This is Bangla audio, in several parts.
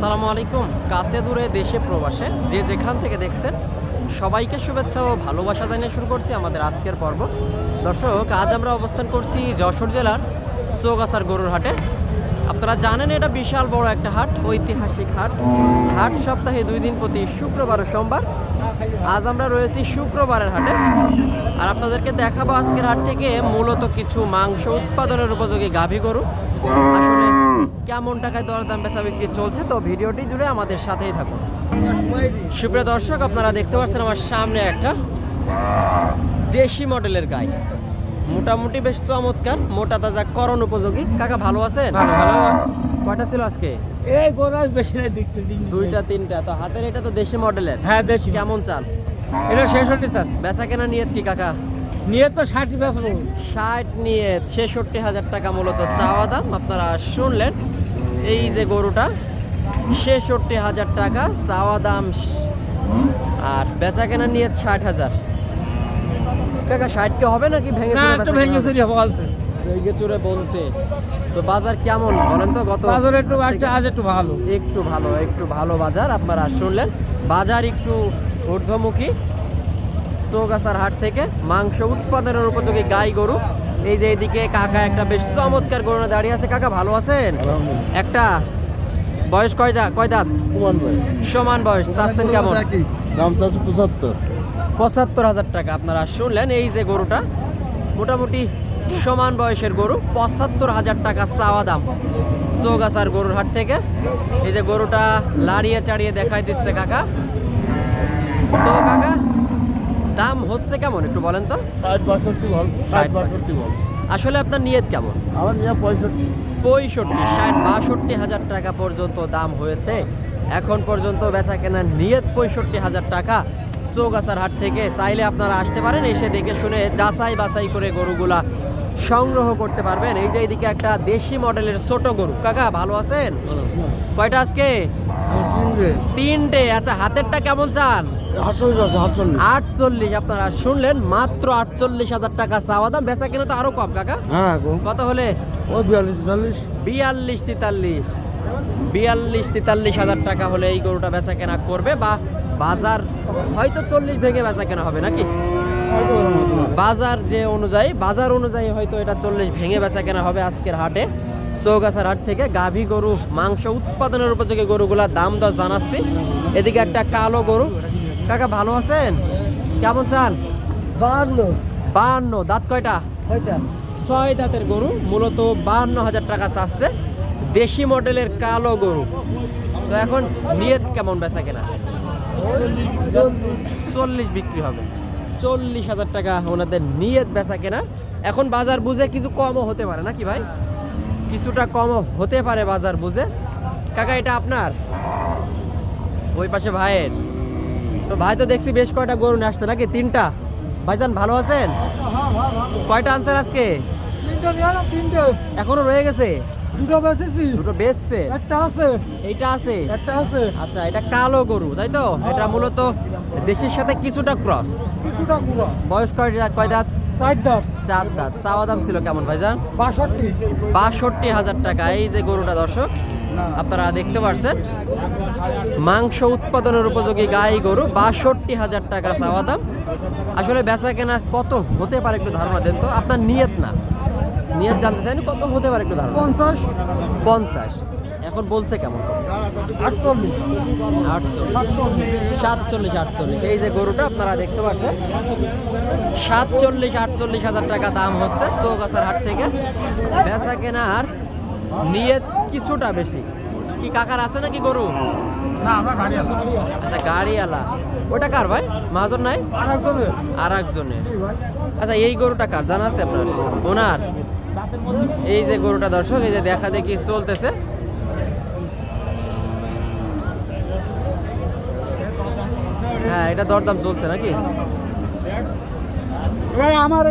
আসসালামু আলাইকুম। কাছে দূরে দেশে প্রবাসে যে যেখান থেকে দেখছেন, সবাইকে শুভেচ্ছা ও ভালোবাসা জানিয়ে শুরু করছি আমাদের আজকের পর্ব। দর্শক, আজ আমরা অবস্থান করছি যশোর জেলার চৌগাছার গরুর হাটে। আপনারা জানেন এটা বিশাল বড় একটা হাট, ঐতিহাসিক হাট। হাট সপ্তাহে দুই দিন প্রতি শুক্রবার ও সোমবার। আজ আমরা রয়েছি শুক্রবারের হাটে। আর আপনাদেরকে দেখাবো আজকের হাট থেকে মূলত কিছু মাংস উৎপাদনের উপযোগী গাভী গরু। আসলে কেমন টাকায় দরদাম বেচা বিক্রি চলছে তো ভিডিওটি জুড়ে আমাদের সাথেই থাকুন। সুপ্রিয় দর্শক আপনারা দেখতে পাচ্ছেন আমার সামনে একটা দেশি মডেলের গাই। মোটামুটি বেশ চমৎকার মোটা তাজা করণ উপযোগী। কাকা ভালো আছেন। কয়টা ছিল আজকে? এই গরু আজ বেশি নাই দেখতে দিন দুইটা তিনটা। তো হাতের এটা তো দেশি মডেলের। হ্যাঁ দেশি। কেমন চান এটা ছেষট্টি চাষ বেচা কেনা নিয়ত কি কাকা? নিয়ে তো ষাট বেচবো। ষাট নিয়ে ছেষট্টি হাজার টাকা মূলত চাওয়া দাম। আপনারা শুনলেন এই যে গরুটা ছেষট্টি হাজার টাকা চাওয়া দাম। আর বেচা কেনা নিয়ে ষাট হাজার। কাকা ষাট কি হবে নাকি ভেঙে চুরে ভেঙে চুরি বলছে। ভেঙে চুরে বলছে। তো বাজার কেমন বলেন তো গত বাজার একটু একটু আজ একটু ভালো। একটু ভালো একটু ভালো বাজার। আপনারা শুনলেন বাজার একটু ঊর্ধ্বমুখী। চৌগাছার হাট থেকে মাংস উৎপাদনের উপযোগী গাই গরু। এই যে এইদিকে কাকা একটা বেশ চমৎকার গরু দাঁড়িয়ে আছে। কাকা ভালো আছেন? একটা বয়স কয় দা কয় দাঁত? সমান বয়স চাচ্ছেন কেমন? দাম চাচ্ছে পঁচাত্তর। পঁচাত্তর হাজার টাকা আপনারা শুনলেন এই যে গরুটা মোটামুটি সমান বয়সের গরু পঁচাত্তর হাজার টাকা চাওয়া দাম। চৌগাছার গরুর হাট থেকে। এই যে গরুটা লাড়িয়ে চাড়িয়ে দেখাই দিচ্ছে কাকা। তো কাকা দাম হচ্ছে কেমন একটু বলেন তো? ষাট বাষট্টি বল ষাট বাষট্টি। বল। আসলে আপনার নিয়ত কেমন? আমার নিয়ে পঁয়ষট্টি। পঁয়ষট্টি ষাট বাষট্টি হাজার টাকা পর্যন্ত দাম হয়েছে। এখন পর্যন্ত বেচা কেনার নিয়ত পঁয়ষট্টি হাজার টাকা। চৌগাছার হাট থেকে চাইলে আপনারা আসতে পারেন এসে দেখে শুনে যাচাই বাছাই করে গরুগুলা সংগ্রহ করতে পারবেন। এই যে এইদিকে একটা দেশি মডেলের ছোট গরু। কাকা ভালো আছেন? কয়টা আজকে? তিনটে। আচ্ছা হাতেরটা কেমন চান? আটচল্লিশ আপনারা শুনলেন মাত্র আটচল্লিশ হাজার টাকা চাওয়া দাম। বেচা কেনা তো আরও কম কাকা। হ্যাঁ কত হলে? ওই বিয়াল্লিশ তেতাল্লিশ। বিয়াল্লিশ তেতাল্লিশ। বিয়াল্লিশ তেতাল্লিশ হাজার টাকা হলে এই গরুটা বেচা কেনা করবে বা বাজার হয়তো চল্লিশ ভেঙে বেচা কেনা হবে নাকি? বাজার যে অনুযায়ী বাজার অনুযায়ী হয়তো এটা চল্লিশ ভেঙে বেচা কেনা হবে আজকের হাটে। চৌগাছার হাট থেকে গাভী গরু মাংস উৎপাদনের উপযোগী গরুগুলার দাম দশ জানাচ্ছি। এদিকে একটা কালো গরু কাকা ভালো আছেন? কেমন চান? বান্ন। বাহান্ন দাঁত কয়টা? ছয় দাঁতের গরু মূলত বাহান্ন হাজার টাকা চাচ্ছে। দেশি মডেলের কালো গরু। তো এখন নিয়ত কেমন বেচা কেনা? চল্লিশ বিক্রি হবে। চল্লিশ হাজার টাকা ওনাদের নিয়ত বেচা কেনা। এখন বাজার বুঝে কিছু কমও হতে পারে নাকি ভাই? কিছুটা কমও হতে পারে বাজার বুঝে। কাকা এটা আপনার? ওই পাশে ভাইয়ের। তো ভাই তো দেখছি বেশ কয়টা গরু নিয়ে আসছে নাকি? তিনটা। ভাইজান ভালো আছেন? কয়টা আনছেন আজকে? এখনও রয়ে গেছে? দুটো বেচেছি? দুটো বেচছে একটা আছে এইটা আছে? একটা আছে আচ্ছা এটা কালো গরু তাই তো? এটা মূলত দেশের সাথে কিছুটা ক্রস। কিছুটা গুঁড়ো বয়স কয় কয় দাঁত? ষাট দাম চার দাঁত। চাওয়া দাম ছিল কেমন ভাইজান? বাষট্টি। বাষট্টি হাজার টাকা। এই যে গরুটা দর্শক আপনারা দেখতে পারছেন। মাংস উৎপাদনের উপযোগী গাই গরু বাষট্টি হাজার টাকা চাওয়া দাম। আসলে বেচা কেনা কত হতে পারে একটু ধারণা দেন তো? আপনার নিয়ত না। নিয়ত জানতে চাইনি কত হতে পারে একটু ধারণা? পঞ্চাশ। পঞ্চাশ। এখন বলছে কেমন? সাতচল্লিশ। সাতচল্লিশ আটচল্লিশ। এই যে গরুটা আপনারা দেখতে পাচ্ছেন সাতচল্লিশ আটচল্লিশ হাজার টাকা দাম হচ্ছে চৌগাছার হাট থেকে। বেচা কেনার নিয়ত কিছুটা বেশি। কি কাকার আছে নাকি গরু? না আমরা গাড়ি আচ্ছা গাড়িওয়ালা ওটা কার ভাই? মাজন নাই? আর একজনের আর একজনের আচ্ছা এই গরুটা কার? জানা আছে আপনার? ওনার? এই যে গরুটা দর্শক এই যে দেখা দেখি চলতেছে। হ্যাঁ এটা দরদাম চলছে নাকি? ভাই আমার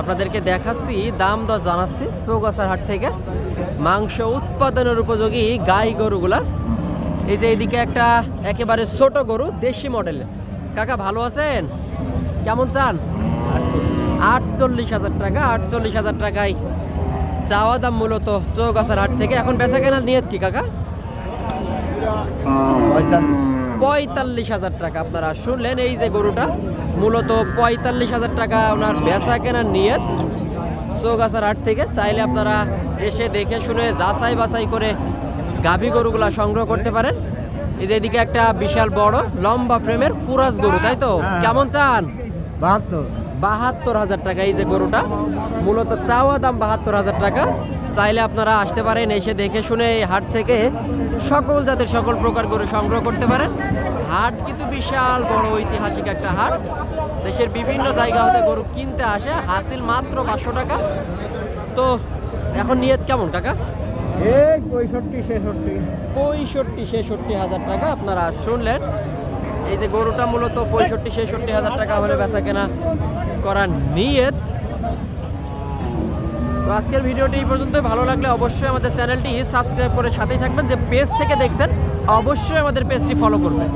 আপনাদেরকে দেখাচ্ছি দাম দর জানাচ্ছি চৌগাছার হাট থেকে। মাংস উৎপাদনের উপযোগী গাই গরুগুলা। এই যে এইদিকে একটা একেবারে ছোট গরু দেশি মডেলের কাকা ভালো আছেন? কেমন চান? আটচল্লিশ হাজার টাকা আটচল্লিশ হাজার টাকায় চাওয়া দাম মূলত চৌগাছার হাট থেকে। এখন বেচা কেনার নিয়ত কি কাকা? পঁয়তাল্লিশ হাজার টাকা। আপনারা শুনলেন এই যে গরুটা। মূলত পঁয়তাল্লিশ হাজার টাকা ওনার বেচা কেনার নিয়ত চৌগাছার হাট থেকে। চাইলে আপনারা এসে দেখে শুনে যাচাই বাছাই করে গাভী গরুগুলা সংগ্রহ করতে পারেন। এই যে এদিকে একটা বিশাল বড় লম্বা ফ্রেমের পুরাস গরু তাই তো? কেমন চান? বাহাত্তর। বাহাত্তর হাজার টাকা এই যে গরুটা। মূলত চাওয়া দাম বাহাত্তর হাজার টাকা। চাইলে আপনারা আসতে পারেন এসে দেখে শুনে এই হাট থেকে সকল জাতের সকল প্রকার গরু সংগ্রহ করতে পারেন। হাট কিন্তু বিশাল বড় ঐতিহাসিক একটা হাট। দেশের বিভিন্ন জায়গা হতে গরু কিনতে আসে হাসিল মাত্র পাঁচশো টাকা। তো এখন নিয়ত কেমন কাকা? এই পঁয়ষট্টি ছেষট্টি। পঁয়ষট্টি ছেষট্টি হাজার টাকা আপনারা শুনলেন। এই যে গরুটা মূলত পঁয়ষট্টি ছেষট্টি হাজার টাকা হলে বেচা কেনা করার নিয়ত। তো আজকের ভিডিওটি এই পর্যন্ত ভালো লাগলে অবশ্যই আমাদের চ্যানেলটি সাবস্ক্রাইব করে সাথেই থাকবেন। যে পেজ থেকে দেখছেন অবশ্যই আমাদের পেজটি ফলো করবেন।